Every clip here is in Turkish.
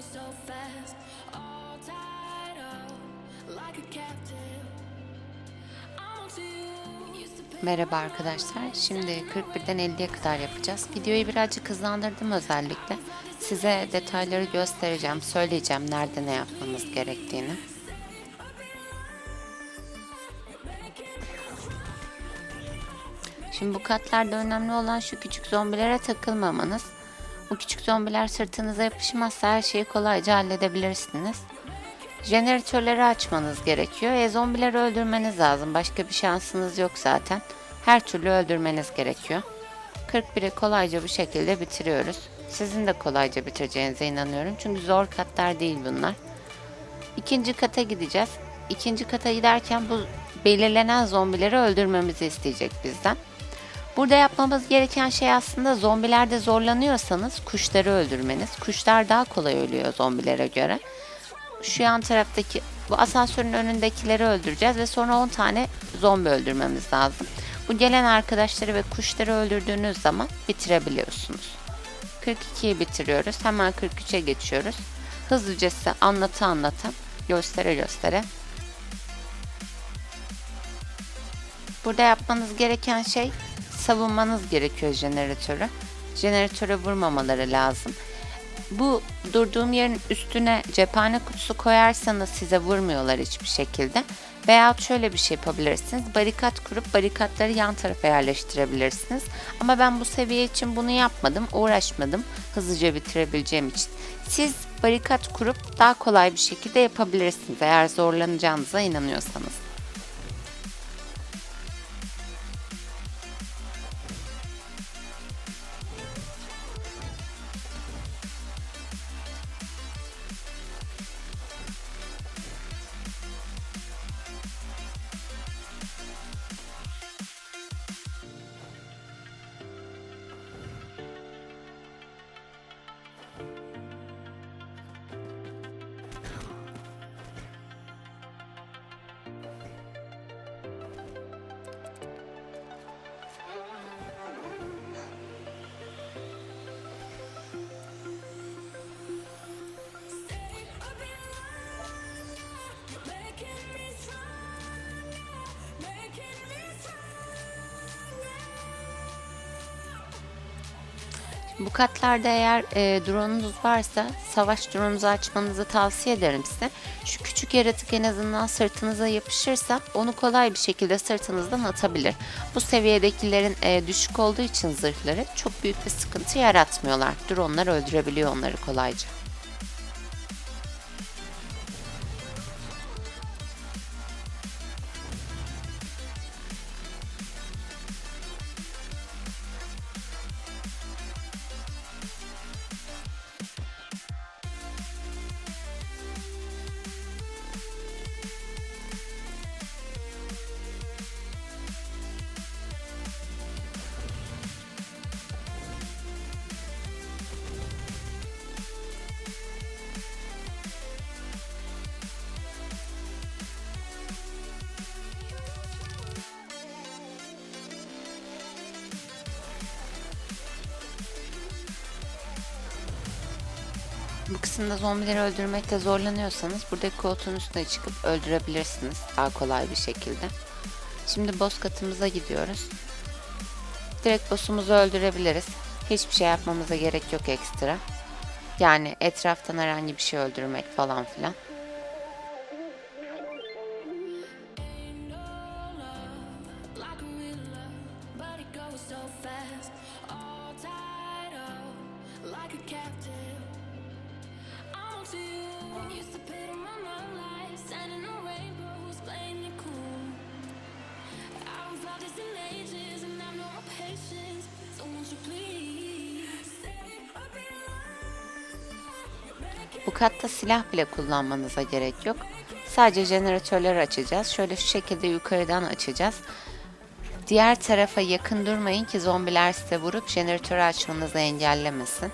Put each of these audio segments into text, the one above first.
so fast, all tied up like a captive. Merhaba arkadaşlar. Şimdi 41'den 50'ye kadar yapacağız. Videoyu birazcık hızlandırdım özellikle. Size detayları göstereceğim, söyleyeceğim nerede ne yapmamız gerektiğini. Şimdi bu katlarda önemli olan şu küçük zombilere takılmamanız. Bu küçük zombiler sırtınıza yapışmazsa her şeyi kolayca halledebilirsiniz. Jeneratörleri açmanız gerekiyor. E zombileri öldürmeniz lazım. Başka bir şansınız yok zaten. Her türlü öldürmeniz gerekiyor. 41'i kolayca bu şekilde bitiriyoruz. Sizin de kolayca bitireceğinize inanıyorum. Çünkü zor katlar değil bunlar. İkinci kata gideceğiz. İkinci kata giderken bu belirlenen zombileri öldürmemizi isteyecek bizden. Burada yapmamız gereken şey aslında zombilerde zorlanıyorsanız kuşları öldürmeniz. Kuşlar daha kolay ölüyor zombilere göre. Şu yan taraftaki bu asansörün önündekileri öldüreceğiz ve sonra 10 tane zombi öldürmemiz lazım. Bu gelen arkadaşları ve kuşları öldürdüğünüz zaman bitirebiliyorsunuz. 42'yi bitiriyoruz. Hemen 43'e geçiyoruz. Hızlıca size anlatı anlata, göstere göstere. Burada yapmanız gereken şey savunmanız gerekiyor jeneratörü. Jeneratöre vurmamaları lazım. Bu durduğum yerin üstüne cephane kutusu koyarsanız size vurmuyorlar hiçbir şekilde. Veya şöyle bir şey yapabilirsiniz. Barikat kurup barikatları yan tarafa yerleştirebilirsiniz. Ama ben bu seviye için bunu yapmadım, uğraşmadım. Hızlıca bitirebileceğim için. Siz barikat kurup daha kolay bir şekilde yapabilirsiniz eğer zorlanacağınıza inanıyorsanız. Bu katlarda eğer e, drone'unuz varsa savaş drone'unuzu açmanızı tavsiye ederim size. Şu küçük yaratık en azından sırtınıza yapışırsa onu kolay bir şekilde sırtınızdan atabilir. Bu seviyedekilerin e, düşük olduğu için zırhları çok büyük bir sıkıntı yaratmıyorlar. Drone'lar öldürebiliyor onları kolayca. Bu kısımda zombileri öldürmekte zorlanıyorsanız buradaki koltuğun üstüne çıkıp öldürebilirsiniz daha kolay bir şekilde. Şimdi boss katımıza gidiyoruz. Direkt boss'umuzu öldürebiliriz. Hiçbir şey yapmamıza gerek yok ekstra. Yani etraftan herhangi bir şey öldürmek falan filan. like a real Bu katta silah bile kullanmanıza gerek yok. Sadece jeneratörleri açacağız. Şöyle şu şekilde yukarıdan açacağız. Diğer tarafa yakın durmayın ki zombiler size vurup jeneratörü açmanızı engellemesin.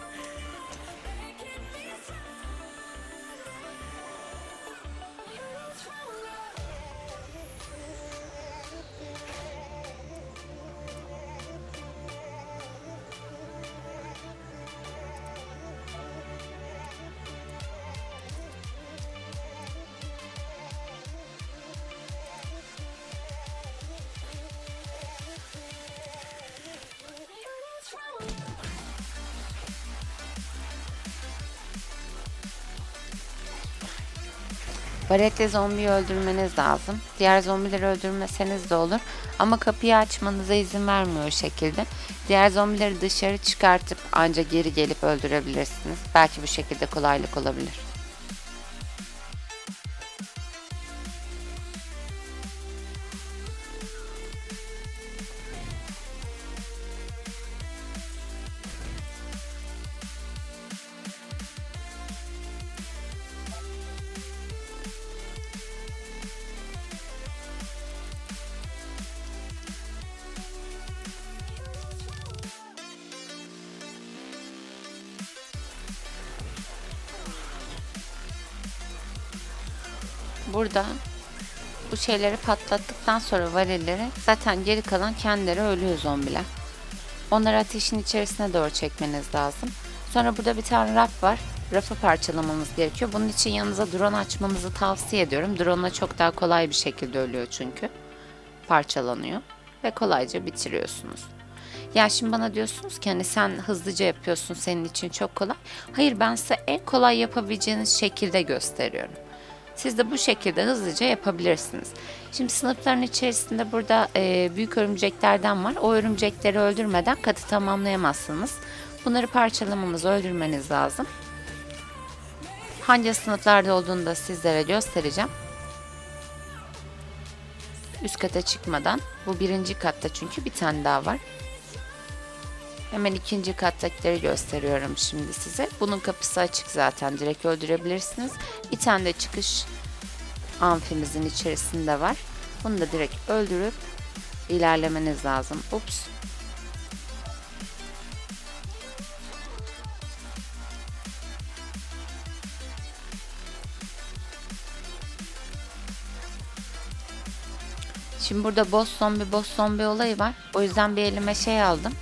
Baretle zombiyi öldürmeniz lazım. Diğer zombileri öldürmeseniz de olur. Ama kapıyı açmanıza izin vermiyor şekilde. Diğer zombileri dışarı çıkartıp ancak geri gelip öldürebilirsiniz. Belki bu şekilde kolaylık olabilir. Burada bu şeyleri patlattıktan sonra varilleri zaten geri kalan kendileri ölüyor zombiler. Onları ateşin içerisine doğru çekmeniz lazım. Sonra burada bir tane raf var. Rafı parçalamanız gerekiyor. Bunun için yanınıza drone açmanızı tavsiye ediyorum. Drone'la çok daha kolay bir şekilde ölüyor çünkü. Parçalanıyor ve kolayca bitiriyorsunuz. Ya şimdi bana diyorsunuz ki hani sen hızlıca yapıyorsun senin için çok kolay. Hayır ben size en kolay yapabileceğiniz şekilde gösteriyorum. Siz de bu şekilde hızlıca yapabilirsiniz. Şimdi sınıfların içerisinde burada e, büyük örümceklerden var. O örümcekleri öldürmeden katı tamamlayamazsınız. Bunları parçalamamız, öldürmeniz lazım. Hangi sınıflarda olduğunu da sizlere göstereceğim. Üst kata çıkmadan. Bu birinci katta çünkü bir tane daha var. Hemen ikinci kattakileri gösteriyorum şimdi size. Bunun kapısı açık zaten. Direkt öldürebilirsiniz. Bir tane de çıkış amfimizin içerisinde var. Bunu da direkt öldürüp ilerlemeniz lazım. Ups. Şimdi burada boss zombi boss zombi olayı var. O yüzden bir elime şey aldım.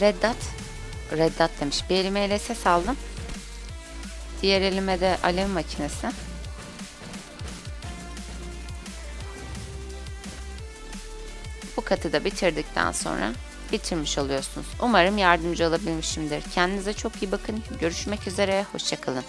Red Dot. Red Dot demiş. Bir elime LSS aldım. Diğer elime de alev makinesi. Bu katı da bitirdikten sonra bitirmiş oluyorsunuz. Umarım yardımcı olabilmişimdir. Kendinize çok iyi bakın. Görüşmek üzere. Hoşçakalın.